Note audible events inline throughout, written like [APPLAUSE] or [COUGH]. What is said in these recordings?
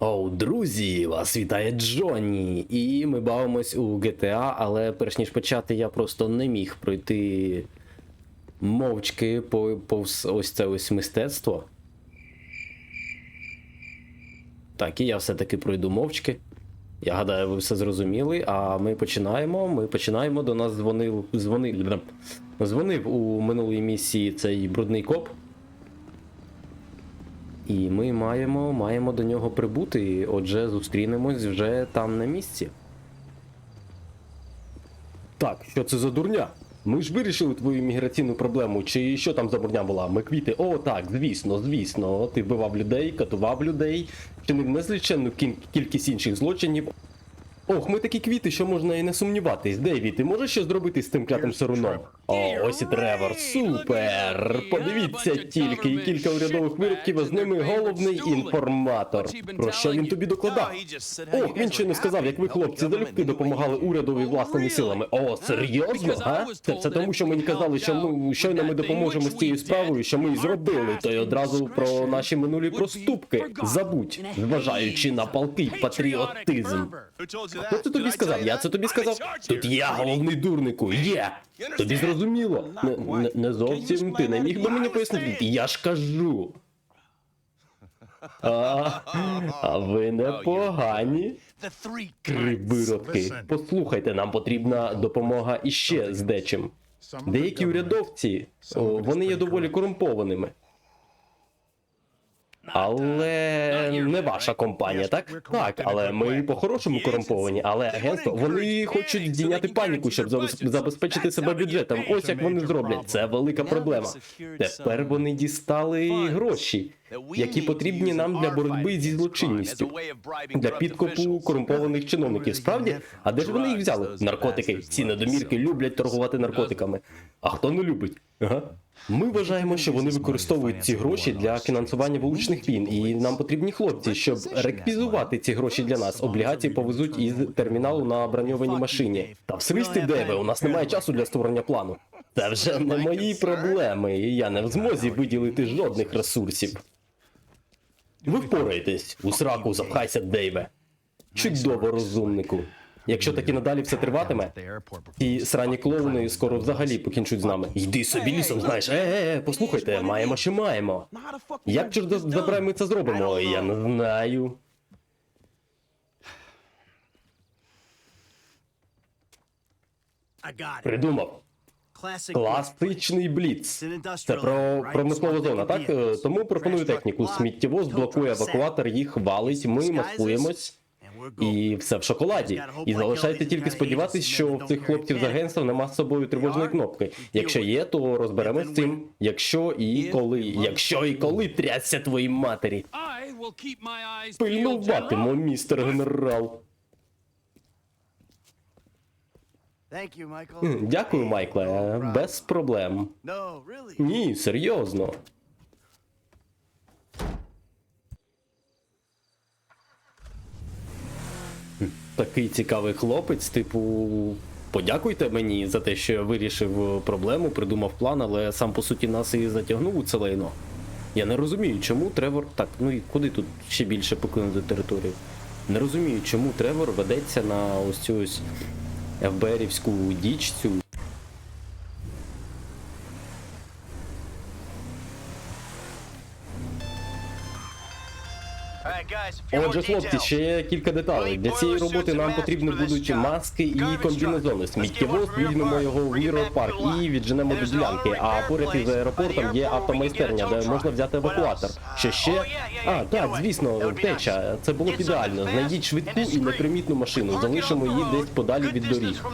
Оу, друзі, вас вітає Джонні. І ми бавимось у GTA, але перш ніж почати, я просто не міг пройти мовчки по- повз ось це ось мистецтво. Так, і я все-таки пройду мовчки. Я гадаю, ви все зрозуміли. А ми починаємо. Ми починаємо. До нас дзвонив. Дзвонив, дзвонив у минулій місії цей брудний коп. І ми маємо, маємо до нього прибути. Отже, зустрінемось вже там на місці. Так, що це за дурня? Ми ж вирішили твою міграційну проблему, чи що там за дурня була? Ми квіти. О, так, звісно, звісно. Ти вбивав людей, катував людей, чинив незліченну кількість інших злочинів. Ох, ми такі квіти, що можна і не сумніватись. Дейві, ти можеш щось зробити з тим клятим саруном? О, ось і Тревор, супер! Подивіться тільки, і кілька урядових вирубків, а з ними головний інформатор. Про що він тобі докладав? Ох, він ще не сказав, як ви, хлопці, залюбки допомагали урядові власними силами. О, серйозно? Га? Це, це тому, що мені казали, що ми щойно ми допоможемо з цією справою, що ми й зробили, то й одразу про наші минулі проступки. Забудь, зважаючи на палкий патріотизм. Хто це тобі сказав? Я це тобі сказав? Тут я головний дурнику. Є! Тобі зрозуміло? Не, не, не зовсім ти не міг би мені пояснити. Я ж кажу. А, а ви непогані. Крибиротки. Послухайте, нам потрібна допомога іще з дечим. Деякі урядовці, вони є доволі корумпованими. Але не ваша компанія, так? Так, але ми по-хорошому корумповані, але агентство вони хочуть здійняти паніку, щоб забезпечити себе бюджетом. Ось як вони зроблять. Це велика проблема. Тепер вони дістали гроші, які потрібні нам для боротьби зі злочинністю. Для підкопу корумпованих чиновників. Справді? А де ж вони їх взяли? Наркотики. Ці недомірки люблять торгувати наркотиками. А хто не любить? Ага. Ми вважаємо, що вони використовують ці гроші для фінансування вуличних війн, і нам потрібні хлопці, щоб реквізувати ці гроші для нас. Облігації повезуть із терміналу на броньованій машині. Та в свисти деве, у нас немає часу для створення плану. Це вже не мої проблеми, і я не в змозі виділити жодних ресурсів. Ви впораєтесь, у сраку запхайся, Дейве. Чудово, розумнику. Якщо таки надалі все триватиме, ті срані клоуни скоро взагалі покінчуть з нами. Йди собі лісом, знаєш. Е, е, е, послухайте, маємо, що маємо. Як чорт забирай ми це зробимо? Я не знаю. Придумав. Класичний бліц. Це про промислова зона, так? Е, Тому пропоную техніку. Сміттєвоз блокує евакуатор, їх валить, ми маскуємось. І все в шоколаді. І залишайте тільки сподіватись, що в цих хлопців з агентства нема з собою тривожної кнопки. Якщо є, то розберемось з цим. Якщо і коли. Якщо і коли трясся твоїй матері. Пильнуватимо, містер генерал. Дякую, Майкле. Без проблем. Ні, серйозно. Такий цікавий хлопець, типу. Подякуйте мені за те, що я вирішив проблему, придумав план, але сам по суті нас і затягнув у це лайно. Я не розумію, чому Тревор. Так, ну і куди тут ще більше покинути територію? Не розумію, чому Тревор ведеться на ось цю ось ФБРівську діч Отже, хлопці, ще кілька деталей. Для цієї роботи нам потрібні будуть маски і комбінезони. Сміттєвоз, візьмемо його в Mirror Парк і відженемо до ділянки. А поряд із аеропортом є автомайстерня, де можна взяти евакуатор. Що ще? А, так, звісно, втеча. Це було б ідеально. Знайдіть швидку і непримітну машину. Залишимо її десь подалі від доріг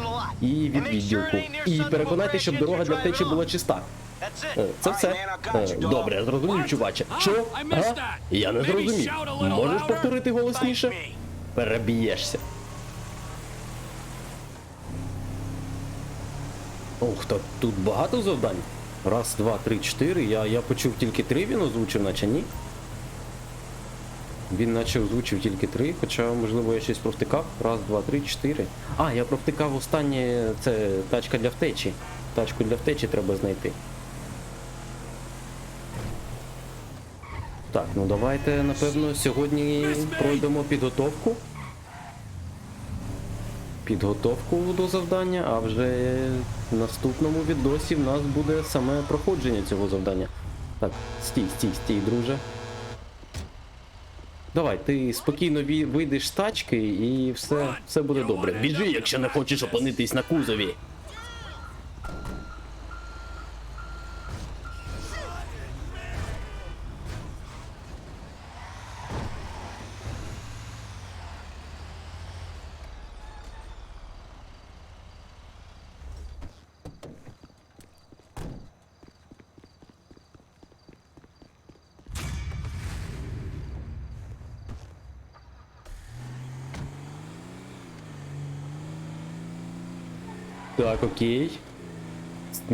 і від відділку. І переконайте, щоб дорога для втечі була чиста. Е, Це все. Е, Добре, я зрозумів, чуваче. Що? Ага? Я не зрозумів. Можеш повторити голосніше? Переб'єшся. Ох, так тут багато завдань. Раз, два, три, чотири. Я, я почув тільки три, він озвучив, наче ні. Він наче озвучив тільки три, хоча, можливо, я щось провтикав. Раз, два, три, чотири. А, я провтикав останнє. Це тачка для втечі. Тачку для втечі треба знайти. Так, ну давайте, напевно, сьогодні пройдемо підготовку. Підготовку до завдання, а вже в наступному відосі в нас буде саме проходження цього завдання. Так, стій, стій, стій, друже. Давай, ти спокійно вийдеш з тачки і все, все буде добре. Біжи, якщо не хочеш опинитись на кузові. Так, окей. З,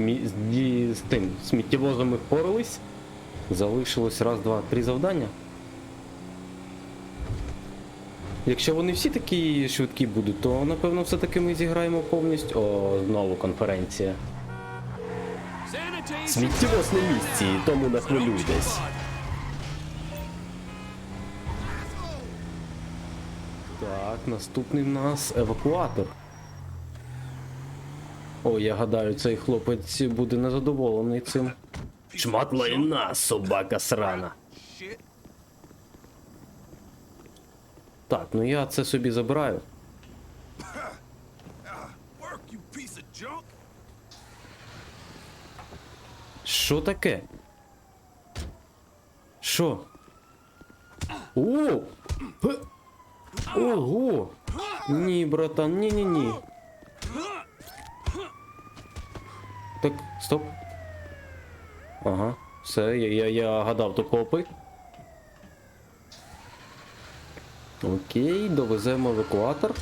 ді- з тим сміттєвозом ми впорались. Залишилось раз, два, три завдання. Якщо вони всі такі швидкі будуть, то напевно все-таки ми зіграємо повністю. О, знову конференція. Сміттєвоз на місці, тому не хвилюйтесь. Так, наступний в нас евакуатор. О, я гадаю, цей хлопець буде незадоволений цим. Шмат лайна, собака срана. Так, ну я це собі забираю. Що таке? Що? О! Ого! Ні, братан, ні, ні, ні. Так, стоп. Ага, все, я, я, я гадав, то копи. Окей, довеземо евакуатор.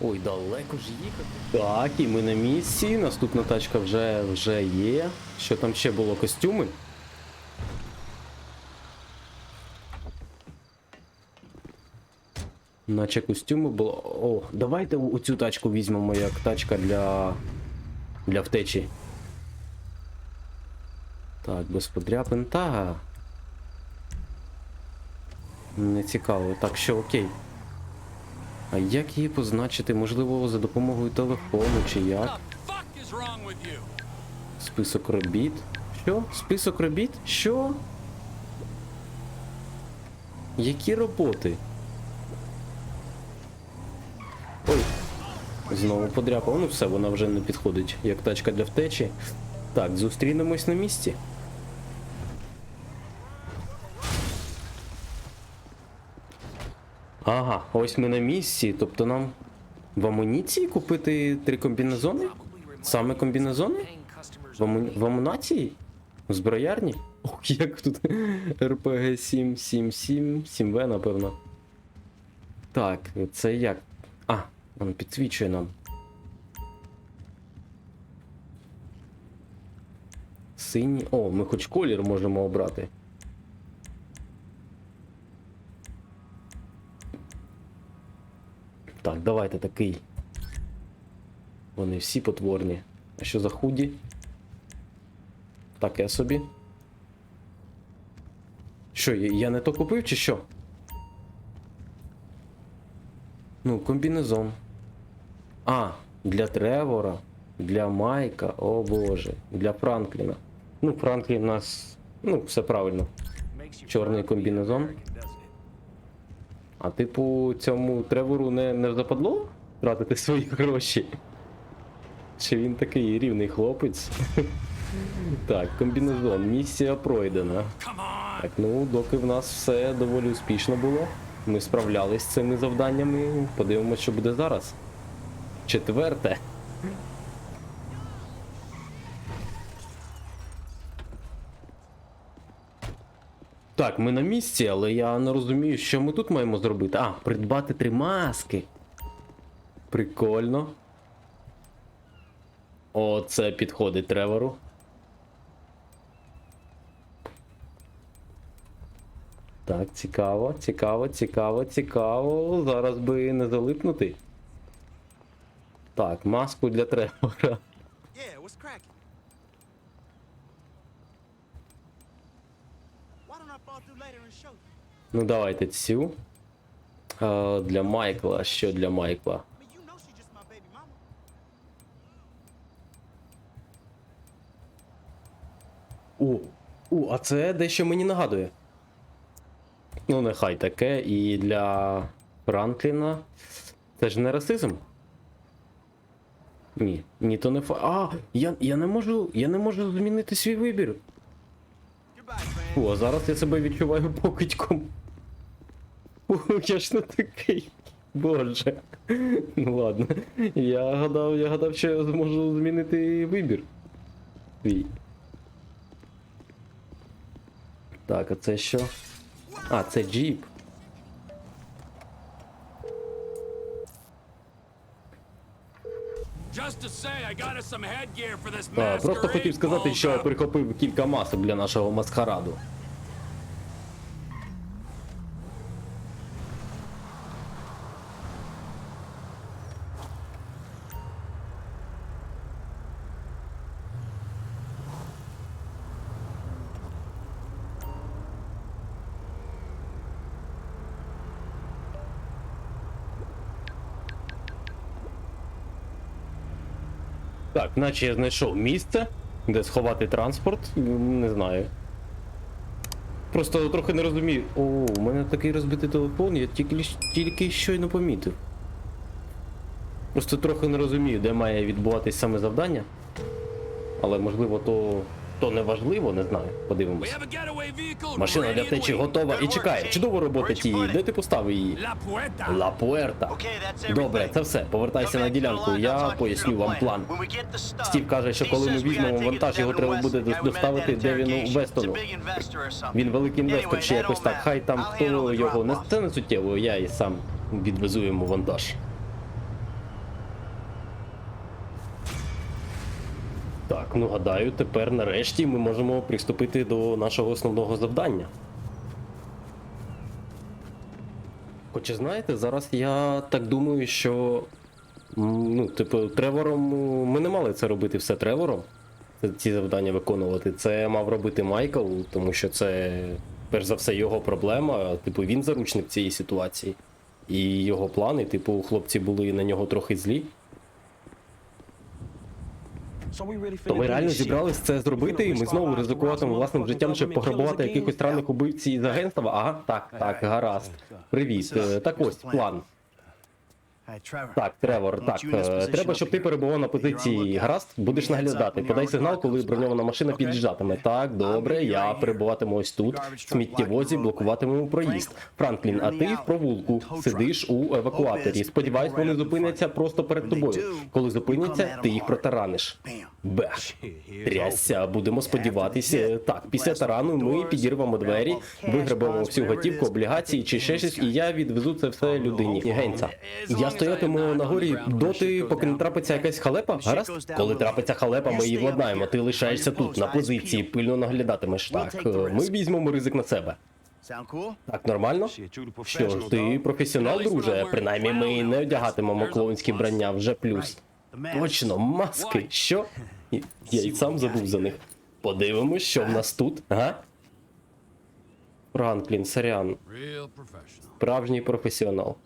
Ой, далеко ж їхати. Так, і ми на місці. Наступна тачка вже, вже є. Що там ще було? Костюми? Наче костюми було. О, давайте оцю тачку візьмемо як тачка для. Для втечі. Так, без подряпин. Та. Не цікаво. Так, що окей. А як її позначити? Можливо, за допомогою телефону чи як? Список робіт. Що? Список робіт? Що? Які роботи? Знову подряпав. Ну все, вона вже не підходить як тачка для втечі. Так, зустрінемось на місці. Ага, ось ми на місці. Тобто нам в амуніції купити три комбінезони? Саме комбінезони? В, аму... в амунації? В зброярні? Ох, як тут [LAUGHS] РПГ 777, 7В, напевно. Так, це як? Він підсвічує нам. Синій. О, ми хоч колір можемо обрати. Так, давайте такий. Вони всі потворні. А що за худі? Таке собі. Що, я не то купив чи що? Ну, комбінезон. А, для Тревора, для Майка, о боже, для Франкліна. Ну, Франклін у нас. Ну, все правильно. Чорний комбінезон. А типу, цьому Тревору не, не западло тратити свої гроші? Чи він такий рівний хлопець? [LAUGHS] Так, комбінезон, місія пройдена. Так, ну, доки в нас все доволі успішно було. Ми справлялись з цими завданнями. Подивимось, що буде зараз. Четверте. Так, ми на місці, але я не розумію, що ми тут маємо зробити. А, придбати три маски. Прикольно. Оце підходить Тревору. Так, цікаво, цікаво, цікаво, цікаво. Зараз би не залипнути. Так, маску для Тревора. Ну давайте цю. А, для Майкла. Що для Майкла? О, о, а це дещо мені нагадує. Ну, нехай таке. І для Франкліна. Це ж не расизм. Ні, ні, то не фа. А, я, я не можу. Я не можу змінити свій вибір. О, зараз я себе відчуваю покидьком. Я ж не такий. Боже. Ну ладно. Я гадав, я гадав, що я зможу змінити вибір. Свій. Так, а це що? А, це джіп. Просто хотів сказати, що я прихопив кілька масок для нашого маскараду. Так, наче я знайшов місце, де сховати транспорт. Не знаю. Просто трохи не розумію. О, у мене такий розбитий телефон, я тільки, тільки щойно помітив. Просто трохи не розумію, де має відбуватись саме завдання. Але можливо то, то не важливо, не знаю. Подивимось. Машина для втечі готова і чекає. Чудова робота тієї. Де ти поставив її? Ла Пуерта. Добре, це все. Повертайся на ділянку, я поясню вам план. Стів каже, що коли ми візьмемо вантаж, його треба буде дос- доставити Девіну Вестону. Він великий інвестор чи якось так. Хай там хто його не це не суттєво, я і сам відвезу йому вантаж. Ну гадаю, тепер нарешті ми можемо приступити до нашого основного завдання. Хоча знаєте, зараз я так думаю, що. Ну, типу, Тревором. Ми не мали це робити все Тревором. Ці завдання виконувати. Це мав робити Майкл, тому що це перш за все його проблема. Типу, він заручник цієї ситуації. І його плани, типу, хлопці були на нього трохи злі. То ми реально зібрались це зробити, і ми знову ризикуватимемо власним життям, щоб пограбувати якихось странних убивців із агентства. Ага, так, так, гаразд. Привіт. Е, Так ось план. Так, Тревор, так. е, Треба, щоб ти перебував на позиції. Гаразд, будеш наглядати. Подай сигнал, коли броньована машина під'їжджатиме. Так, добре, я перебуватиму ось тут. Сміттєвозі блокуватиму проїзд. Франклін, а ти в провулку сидиш у евакуаторі. Сподіваюсь, вони зупиняться просто перед тобою. Коли зупиняться, ти їх протараниш. Бех. Трясся, будемо сподіватися. Так, після тарану ми підірвемо двері, виграбимо всю готівку, облігації чи ще щось, і я відвезу це все людині. Генця. Я стоятиму на горі доти, поки не трапиться якась халепа. Гаразд? Коли трапиться халепа, ми її владнаємо. Ти лишаєшся тут, на позиції, пильно наглядатимеш. Так, е, ми візьмемо ризик на себе. Так, нормально? Що ж, ти професіонал, друже. Принаймні ми не одягатимемо клоунські брання вже плюс. Точно, маски. Що? Я й сам забув за них. Подивимось, що в нас тут, га? Франклін, сорян, справжній професіонал.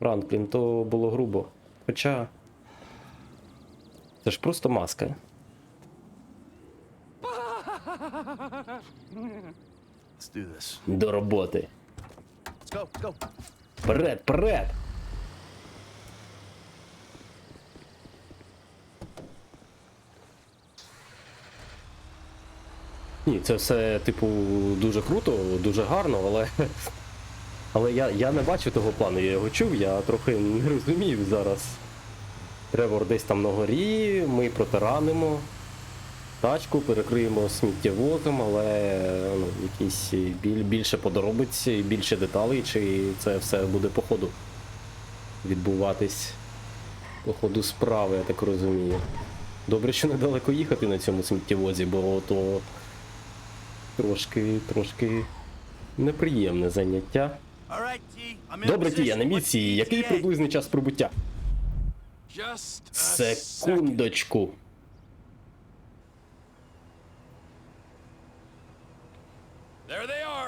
Франклін, то було грубо. Хоча. Це ж просто маска. До роботи. Вперед, вперед! Ні, це все, типу, дуже круто, дуже гарно, але. Але я, я не бачу того плану, я його чув, я трохи не розумів зараз. Тревор десь там на горі, ми протаранимо тачку, перекриємо сміттєвозом, але ну, якісь біль, більше подробиць, більше деталей, чи це все буде по ходу відбуватись по ходу справи, я так розумію. Добре, що недалеко їхати на цьому сміттєвозі, бо то трошки, трошки неприємне заняття. Добре, ті, я на місії. Який приблизний час прибуття? Секундочку.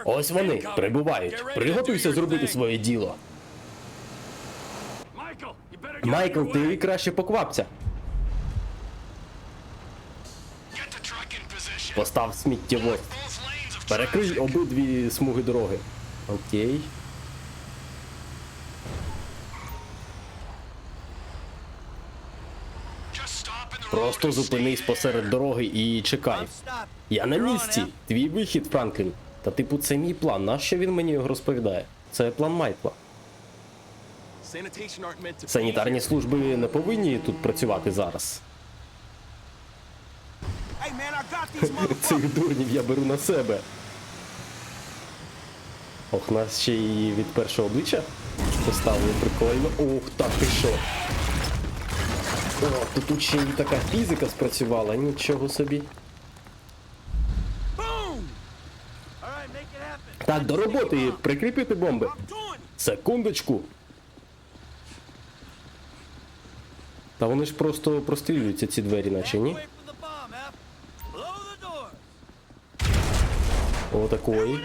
Ось вони прибувають. Приготуйся зробити своє діло. Майкл, ти краще поквапся. Постав сміттєвоз. Перекрий обидві смуги дороги. Окей. Просто зупинись посеред дороги і чекай. Я на місці. Твій вихід, Франклін. Та типу, це мій план. Нащо він мені його розповідає? Це план Майкла. Санітарні служби не повинні тут працювати зараз. Цих дурнів я беру на себе. Ох, нас ще й від першого обличчя поставили прикольно. Ох, так ти що. О, то тут ще й така фізика спрацювала, нічого собі. Так, до роботи, прикріпити бомби. Секундочку. Та вони ж просто прострілюються ці двері, наче ні? Door. Отакої.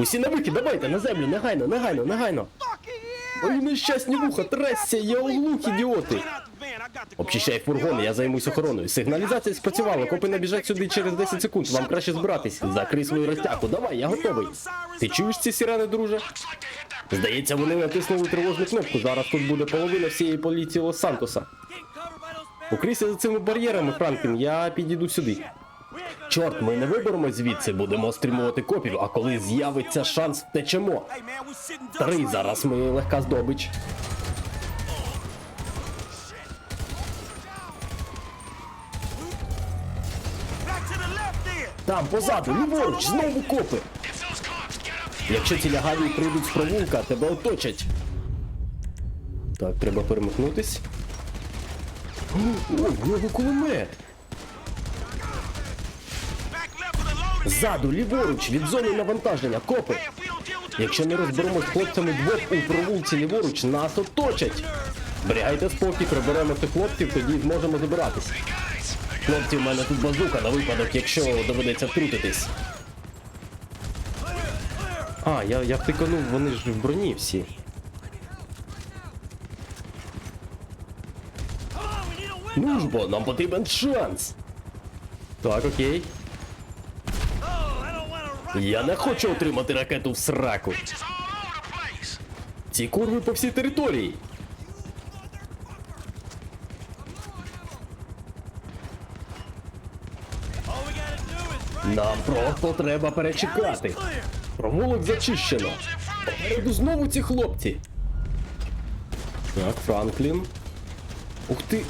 Усі на вихід, давайте, на землю, негайно, негайно, негайно. Ой, нещасні вуха, тресся, я оглух, ідіоти. Обчищай фургон, я займусь охороною. Сигналізація спрацювала, копи набіжать сюди через 10 секунд. Вам краще збиратись. Закрий свою розтяжку, давай, я готовий. Ти чуєш ці сирени, друже? Здається, вони натиснули тривожну кнопку. Зараз тут буде половина всієї поліції Лос-Сантоса. Укрийся за цими бар'єрами, Франклін, я підійду сюди. Чорт, ми не виберемось звідси, будемо стримувати копів, а коли з'явиться шанс, втечемо. Старий, зараз ми легка здобич. Там позаду, ліворуч, знову копи. Якщо ці лягаві прийдуть з провулка, тебе оточать. Так, треба перемикнутись. О, в кулемет. Ззаду, ліворуч, від зони навантаження, копи. Якщо не розберемось з хлопцями двох у провулці ліворуч, нас оточать. Зберігайте спокій, приберемо цих хлопців, тоді зможемо забиратись. Хлопці, в мене тут базука на випадок, якщо доведеться втрутитись. А, я, я втиканув, вони ж в броні всі. Ну ж бо, нам потрібен шанс. Так, окей. Я не хочу отримати ракету в сраку. Ці курви по всій території. Просто треба перечекати. Провулок зачищено. Попереду знову ці хлопці. Так, Франклін. Ух ти.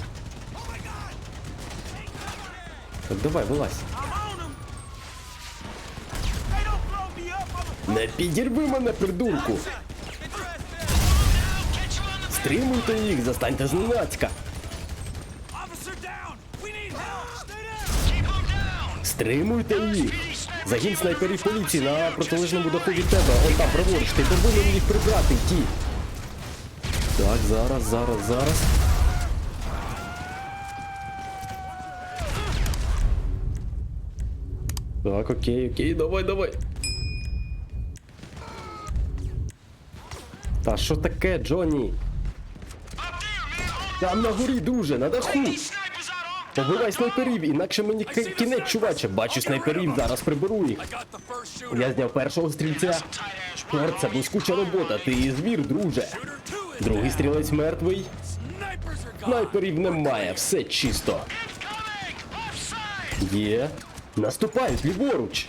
Так, давай, вилазь. Не підірви мене, придурку. Стримуйте їх, застаньте зненацька. Стримуйте їх. Загін снайперів поліції на протилежному даху від тебе. Он там праворуч, ти повинен їх прибрати, ті. Так, зараз, зараз, зараз. Так, окей, окей, давай, давай. Та що таке, Джонні? Там на горі, друже, на даху. Побивай снайперів, інакше мені кінець, чуваче. Бачу снайперів, зараз приберу їх. Я зняв першого стрільця. Чорт, це блискуча робота, ти звір, друже. Другий стрілець мертвий. Снайперів немає, все чисто. Є. Наступають ліворуч.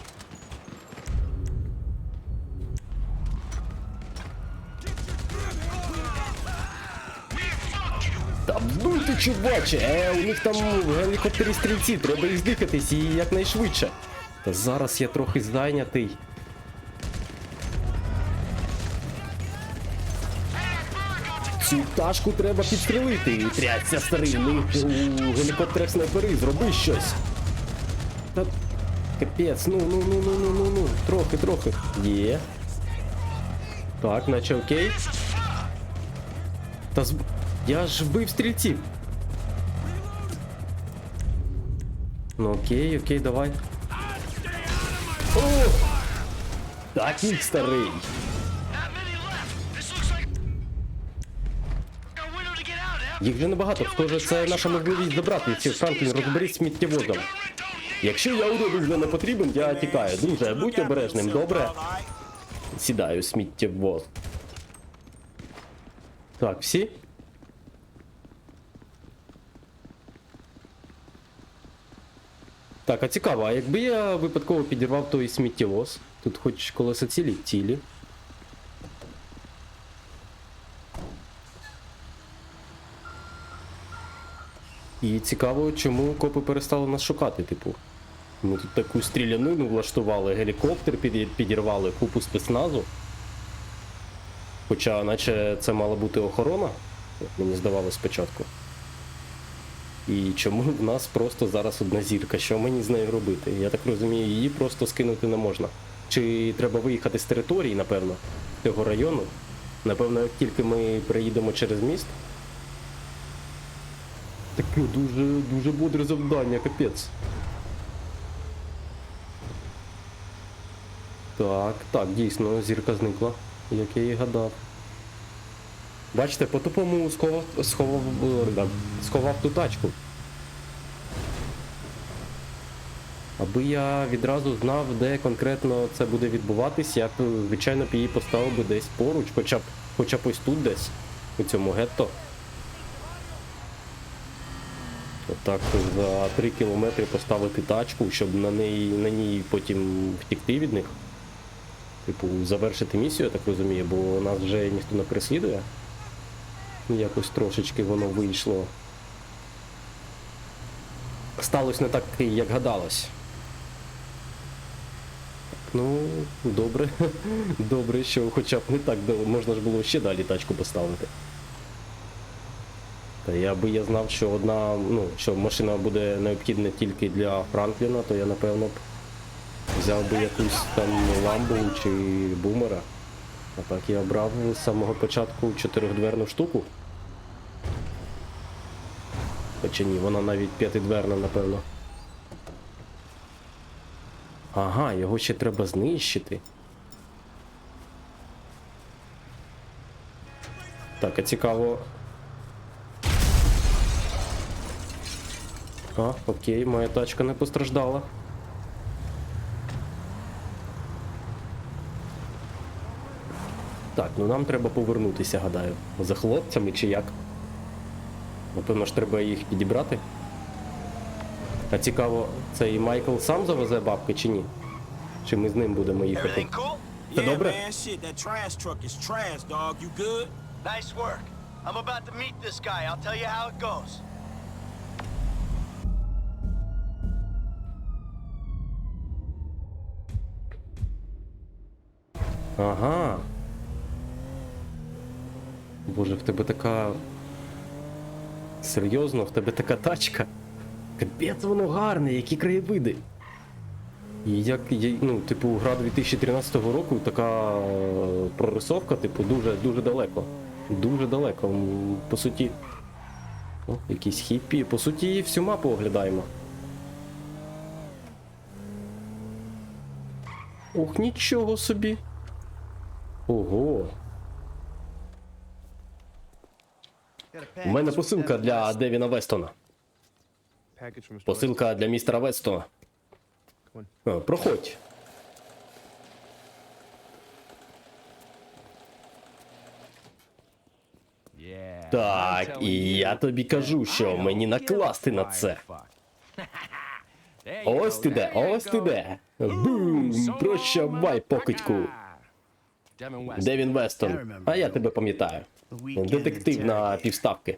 Вдуйте, чуваче! Е, у них там гелікоптері стрільці, треба їх здихатись і якнайшвидше. Та зараз я трохи зайнятий. Цю пташку треба підстрелити. Тряться старий, у них гелікоптерах снайпери, зроби щось. Та капець, ну ну ну ну ну ну ну. Трохи, трохи. Є. Так, наче окей. Та зб... Я ж вбив стрільців. Ну окей, окей, давай. О! Так, їх старий. Їх вже небагато. Схоже, це наша можливість забрати ці Франклін, розберись з сміттєвозом. Якщо я уроду вже не потрібен, я тікаю. Друже, будь обережним, добре? Сідаю, сміттєвоз. Так, всі? Так, а цікаво, а якби я випадково підірвав той сміттєвоз, тут хоч колеса цілі цілі. І цікаво, чому копи перестали нас шукати, типу. Ми тут таку стрілянину влаштували, гелікоптер підірвали, купу спецназу. Хоча, наче це мала бути охорона, як мені здавалося спочатку. І чому в нас просто зараз одна зірка? Що мені з нею робити? Я так розумію, її просто скинути не можна. Чи треба виїхати з території, напевно, цього району? Напевно, як тільки ми приїдемо через міст. Таке дуже, дуже бодре завдання, капець. Так, так, дійсно, зірка зникла, як я і гадав. Бачите, по-тупому сховав, сховав, е, сховав ту тачку. Аби я відразу знав, де конкретно це буде відбуватись, я б, звичайно, б її поставив би десь поруч, хоча б, хоча б ось тут десь, у цьому гетто. Отак за 3 кілометри поставити тачку, щоб на неї на ній потім втікти від них. Типу, завершити місію, я так розумію, бо нас вже ніхто не переслідує. Якось трошечки воно вийшло. Сталося не так, як гадалось. Ну, добре. [LAUGHS] Добре, що хоча б не так можна ж було ще далі тачку поставити. Та я би я знав, що одна, ну, що машина буде необхідна тільки для Франкліна, то я напевно б взяв би якусь там ламбу чи бумера. А так я брав з самого початку чотирьохдверну штуку. Хоча ні, вона навіть п'ятидверна, напевно. Ага, його ще треба знищити. Так, а цікаво. А, окей, моя тачка не постраждала. Так, ну нам треба повернутися, гадаю. За хлопцями чи як? Напевно ж треба їх підібрати. А цікаво, цей Майкл сам завезе бабки чи ні? Чи ми з ним будемо їхати? Yeah, добре? man, shit, that trash truck is trash, dog. You good? Nice work. I'm about to meet this guy. I'll tell you how it goes. Ага. Боже, в тебе така. Серйозно, в тебе така тачка. Капець воно гарне, які краєвиди. І як, ну, типу, гра 2013 року, така е, прорисовка, типу, дуже, дуже далеко. Дуже далеко. По суті. О, якісь хіппі. По суті, всю мапу оглядаємо. Ох, нічого собі. Ого. У мене посилка для Девіна Вестона. Посилка для містера Вестона. О, проходь. Так, і я тобі кажу, що мені накласти на це. Ось ти де, ось ти де. Бум! Прощавай, покидьку. Девін Вестон. А я тебе пам'ятаю. Детектив на півставки.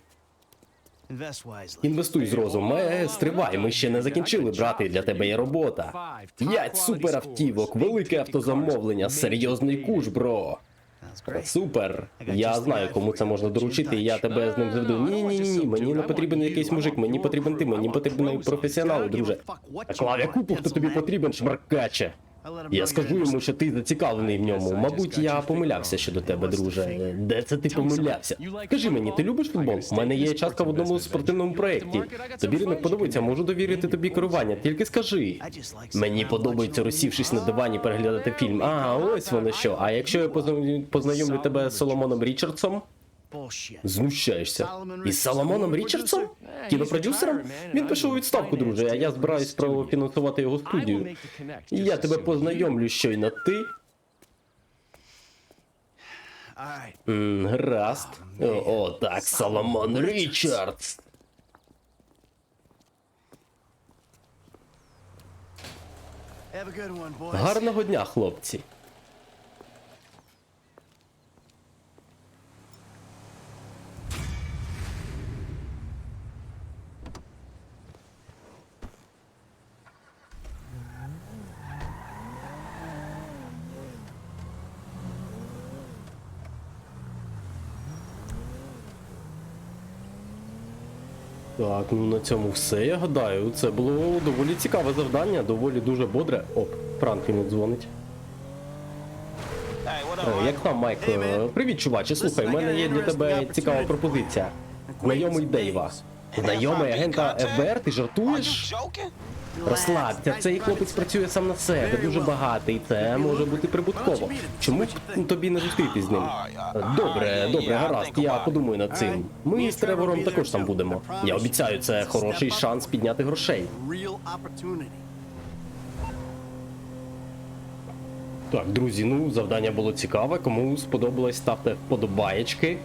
Інвестуй з розумом. Е, стривай, ми ще не закінчили, брати. Для тебе є робота. П'ять суперавтівок, велике автозамовлення, серйозний куш, бро. Супер. Я знаю, кому це можна доручити, і я тебе з ним заведу. Ні, ні, ні, ні, мені не потрібен якийсь мужик, мені потрібен ти, мені потрібен професіонал, друже. А клав'я купу, хто тобі потрібен, шмаркаче. Я скажу йому, що ти зацікавлений в ньому. Мабуть, я помилявся щодо тебе, друже. Де це ти помилявся? Скажи мені, ти любиш футбол? У мене є частка в одному спортивному проєкті. Тобі ринок подобається, можу довірити тобі керування. Тільки скажи. Мені подобається розсівшись на дивані переглядати фільм. А, ось воно що. А якщо я познайомлю тебе з Соломоном Річардсом? Знущаєшся. Із Соломоном Річардсом? Кінопродюсером? Він пішов у відставку, друже, а я збираюсь профінансувати його студію. І я тебе познайомлю щойно ти. М, Гаразд. О, о, так, Соломон Річардс. Гарного дня, хлопці. Так, ну на цьому все, я гадаю. Це було доволі цікаве завдання, доволі дуже бодре. Оп, Франк йому дзвонить. Hey, Як там, Майк? Hey, Привіт, чуваче. Слухай, у мене є для тебе цікава пропозиція. Знайомий Дейва. Знайомий агента ФБР, ти жартуєш? Розслабся, цей хлопець працює сам на себе, дуже багатий, це може бути прибутково. Чому б тобі не зустрітись з ним? Добре, добре, гаразд, я подумаю над цим. Ми з Тревором також там будемо. Я обіцяю, це хороший шанс підняти грошей. Так, друзі, ну завдання було цікаве. Кому сподобалось, ставте вподобаєчки.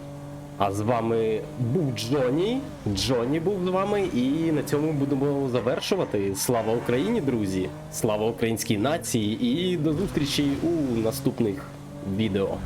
А з вами був Джоні. Джоні був з вами, і на цьому будемо завершувати. Слава Україні, друзі! Слава українській нації, і до зустрічі у наступних відео.